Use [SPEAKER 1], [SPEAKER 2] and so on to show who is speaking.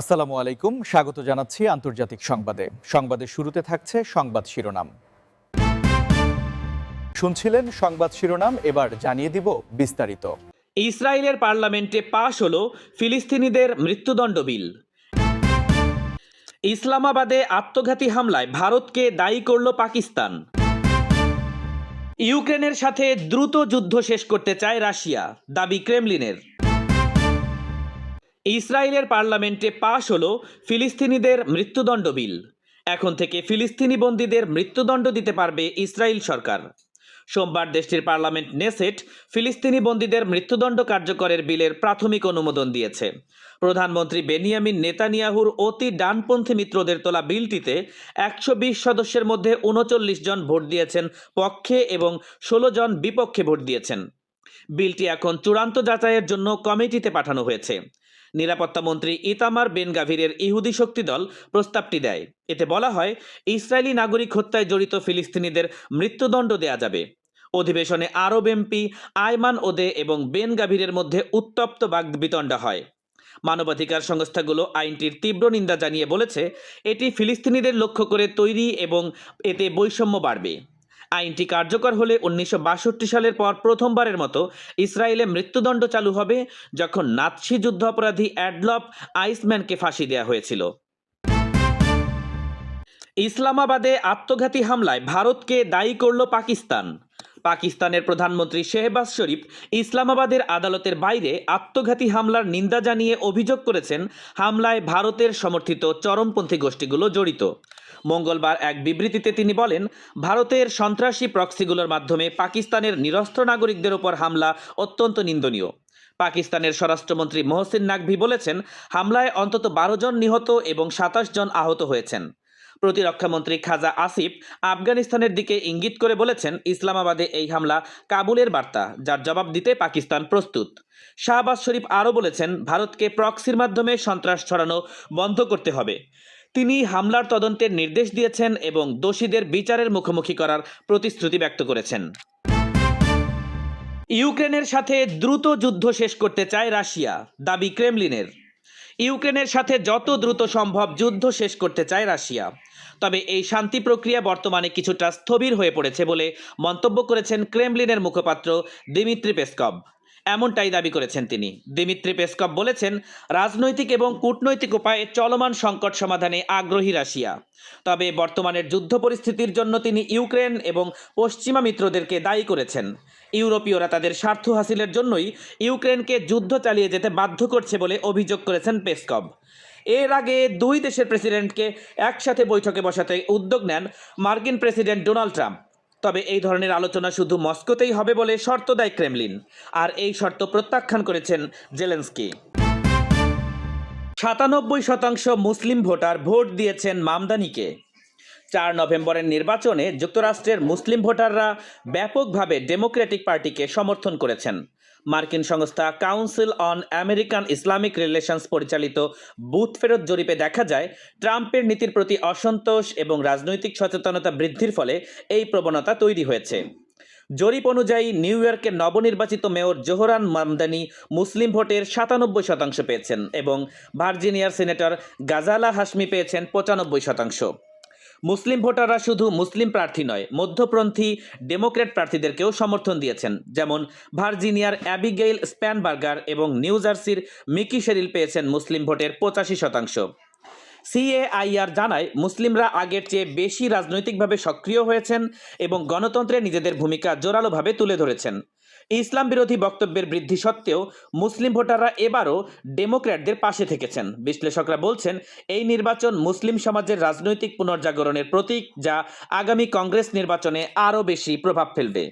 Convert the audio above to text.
[SPEAKER 1] আসসালামু আলাইকুম স্বাগত জানাচ্ছি আন্তর্জাতিক সংবাদে সংবাদের শুরুতে থাকছে সংবাদ শিরোনাম শুনছিলেন সংবাদ শিরোনাম এবার জানিয়ে দিব বিস্তারিত
[SPEAKER 2] ইসরায়েলের পার্লামেন্টে পাশ হল ফিলিস্তিনিদের মৃত্যুদণ্ড বিল ইসলামাবাদে আত্মঘাতী হামলায় ভারতকে দায়ী করল পাকিস্তান ইউক্রেনের সাথে দ্রুত যুদ্ধ শেষ করতে চায় রাশিয়া দাবি ক্রেমলিনের ইসরায়েলের পার্লামেন্টে পাশ হলো ফিলিস্তিনিদের মৃত্যুদণ্ড বিল এখন থেকে ফিলিস্তিনি বন্দীদের মৃত্যুদণ্ড দিতে পারবে ইসরায়েল সরকার সোমবার দেশটির পার্লামেন্ট নেসেট ফিলিস্তিনি বন্দীদের মৃত্যুদণ্ড কার্যকরের বিলের প্রাথমিক অনুমোদন দিয়েছে প্রধানমন্ত্রী বেনিয়ামিন নেতানিয়াহুর অতি ডানপন্থী মিত্রদের তোলা বিলটিতে একশো সদস্যের মধ্যে উনচল্লিশ জন ভোট দিয়েছেন পক্ষে এবং ষোলো জন বিপক্ষে ভোট দিয়েছেন বিলটি এখন চূড়ান্ত যাচাইয়ের জন্য কমিটিতে পাঠানো হয়েছে নিরাপত্তা মন্ত্রী ইতামার বেন গাভিরের ইহুদি শক্তি দল প্রস্তাবটি দেয় এতে বলা হয় ইসরায়েলি নাগরিক হত্যায় জড়িত ফিলিস্তিনিদের মৃত্যুদণ্ড দেয়া যাবে অধিবেশনে আরব এমপি আয়মান ওদে এবং বেন গাভিরের মধ্যে উত্তপ্ত বাগবিতণ্ডা হয় মানবাধিকার সংস্থাগুলো আইনটির তীব্র নিন্দা জানিয়ে বলেছে এটি ফিলিস্তিনিদের লক্ষ্য করে তৈরি এবং এতে বৈষম্য বাড়বে আইনটি কার্যকর হলে উনিশশো সালের পর প্রথমবারের মতো ইসরায়েলে মৃত্যুদণ্ড চালু হবে যখন নাৎসি যুদ্ধাপরাধী অ্যাডলপ আইসম্যানকে ফাঁসি দেওয়া হয়েছিল ইসলামাবাদে আত্মঘাতী হামলায় ভারতকে দায়ী করল পাকিস্তান পাকিস্তানের প্রধানমন্ত্রী শেহবাজ শরীফ ইসলামাবাদের আদালতের বাইরে আত্মঘাতী হামলার নিন্দা জানিয়ে অভিযোগ করেছেন হামলায় ভারতের সমর্থিত চরমপন্থী গোষ্ঠীগুলো জড়িত মঙ্গলবার এক বিবৃতিতে তিনি বলেন ভারতের সন্ত্রাসী প্রক্সিগুলোর মাধ্যমে পাকিস্তানের নিরস্ত্র নাগরিকদের ওপর হামলা অত্যন্ত নিন্দনীয় পাকিস্তানের স্বরাষ্ট্রমন্ত্রী মোহসিন নাকভি বলেছেন হামলায় অন্তত বারো জন নিহত এবং সাতাশ জন আহত হয়েছেন প্রতিরক্ষামন্ত্রী খাজা আসিফ আফগানিস্তানের দিকে ইঙ্গিত করে বলেছেন ইসলামাবাদে এই হামলা কাবুলের বার্তা যার জবাব দিতে পাকিস্তান প্রস্তুত শাহবাজ শরীফ আরও বলেছেন ভারতকে প্রক্সির মাধ্যমে সন্ত্রাস ছড়ানো বন্ধ করতে হবে তিনি হামলার তদন্তের নির্দেশ দিয়েছেন এবং দোষীদের বিচারের মুখোমুখি করার প্রতিশ্রুতি ব্যক্ত করেছেন ইউক্রেনের সাথে দ্রুত যুদ্ধ শেষ করতে চায় রাশিয়া দাবি ক্রেমলিনের ইউক্রেনের সাথে যত দ্রুত সম্ভব যুদ্ধ শেষ করতে চায় রাশিয়া তবে এই শান্তি প্রক্রিয়া বর্তমানে কিছুটা স্থবির হয়ে পড়েছে বলে মন্তব্য করেছেন ক্রেমলিনের মুখপাত্র দিমিত্রি পেসকভ এমনটাই দাবি করেছেন তিনি দিমিত্রি পেসকপ বলেছেন রাজনৈতিক এবং কূটনৈতিক উপায়ে চলমান সংকট সমাধানে আগ্রহী রাশিয়া তবে বর্তমানের যুদ্ধ পরিস্থিতির জন্য তিনি ইউক্রেন এবং পশ্চিমা মিত্রদেরকে দায়ী করেছেন ইউরোপীয়রা তাদের স্বার্থ হাসিলের জন্যই ইউক্রেনকে যুদ্ধ চালিয়ে যেতে বাধ্য করছে বলে অভিযোগ করেছেন পেসকব এর আগে দুই দেশের প্রেসিডেন্টকে একসাথে বৈঠকে বসাতে উদ্যোগ নেন মার্কিন প্রেসিডেন্ট ডোনাল্ড ট্রাম্প তবে এই ধরনের আলোচনা শুধু মস্কোতেই হবে বলে শর্ত দেয় ক্রেমলিন আর এই শর্ত প্রত্যাখ্যান করেছেন জেলেন্সকি সাতানব্বই শতাংশ মুসলিম ভোটার ভোট দিয়েছেন মামদানিকে চার নভেম্বরের নির্বাচনে যুক্তরাষ্ট্রের মুসলিম ভোটাররা ব্যাপকভাবে ডেমোক্রেটিক পার্টিকে সমর্থন করেছেন মার্কিন সংস্থা Council on American Islamic Relations পরিচালিত বুথ ফেরত জরিপে দেখা যায় ট্রাম্পের নীতির প্রতি অসন্তোষ এবং রাজনৈতিক সচেতনতা বৃদ্ধির ফলে এই প্রবণতা তৈরি হয়েছে জরিপ অনুযায়ী নিউ ইয়র্কের নবনির্বাচিত মেয়র জোহরান মামদানি মুসলিম ভোটের সাতানব্বই শতাংশ পেয়েছেন এবং ভার্জিনিয়ার সিনেটর গাজালা হাসমি পেয়েছেন পঁচানব্বই শতাংশ মুসলিম ভোটাররা শুধু মুসলিম প্রার্থী নয় মধ্যপন্থী ডেমোক্রেট প্রার্থীদেরকেও সমর্থন দিয়েছেন যেমন ভার্জিনিয়ার অ্যাবিগেইল স্প্যানবার্গার এবং নিউ জার্সির মিকি শেরিল পেয়েছেন মুসলিম ভোটের পঁচাশি শতাংশ সিএআইআর জানায় মুসলিমরা আগের চেয়ে বেশি রাজনৈতিকভাবে সক্রিয় হয়েছেন এবং গণতন্ত্রে নিজেদের ভূমিকা জোরালোভাবে তুলে ধরেছেন ইসলাম বিরোধী বক্তব্যের বৃদ্ধি সত্ত্বেও মুসলিম ভোটাররা এবারও ডেমোক্র্যাটদের পাশে থেকেছেন বিশ্লেষকরা বলছেন এই নির্বাচন মুসলিম সমাজের রাজনৈতিক পুনর্জাগরণের প্রতীক যা আগামী কংগ্রেস নির্বাচনে আরও বেশি প্রভাব ফেলবে